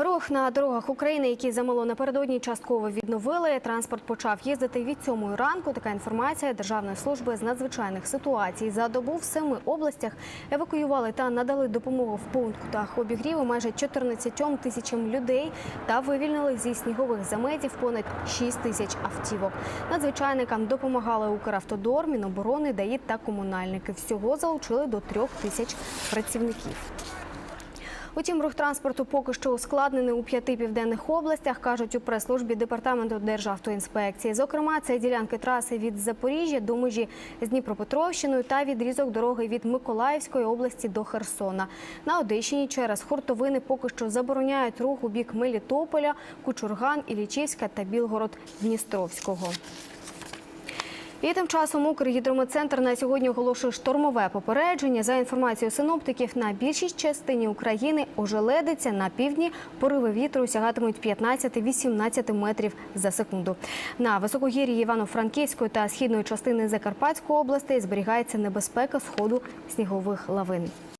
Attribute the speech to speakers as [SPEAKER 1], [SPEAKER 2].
[SPEAKER 1] Рух на дорогах України, які замало напередодні, частково відновили. Транспорт почав їздити від 7 ранку. Така інформація Державної служби з надзвичайних ситуацій. За добу в семи областях евакуювали та надали допомогу в пунктах обігріву майже 14 тисячам людей та вивільнили зі снігових заметів понад 6 тисяч автівок. Надзвичайникам допомагали Укравтодор, Міноборони, ДАІ та комунальники. Всього залучили до трьох тисяч працівників. Утім, рух транспорту поки що ускладнений у п'яти південних областях, кажуть у прес-службі департаменту Державтоінспекції. Зокрема, це ділянки траси від Запоріжжя до межі з Дніпропетровщиною та відрізок дороги від Миколаївської області до Херсона. На Одещині через хуртовини поки що забороняють рух у бік Мелітополя, Кучурган, Іллічівська та Білгород-Дністровського. І тим часом Укргідрометцентр на сьогодні оголошує штормове попередження. За інформацією синоптиків, на більшій частині України ожеледиться на півдні. Пориви вітру сягатимуть 15-18 метрів за секунду. На високогір'ї Івано-Франківської та східної частини Закарпатської області зберігається небезпека сходу снігових лавин.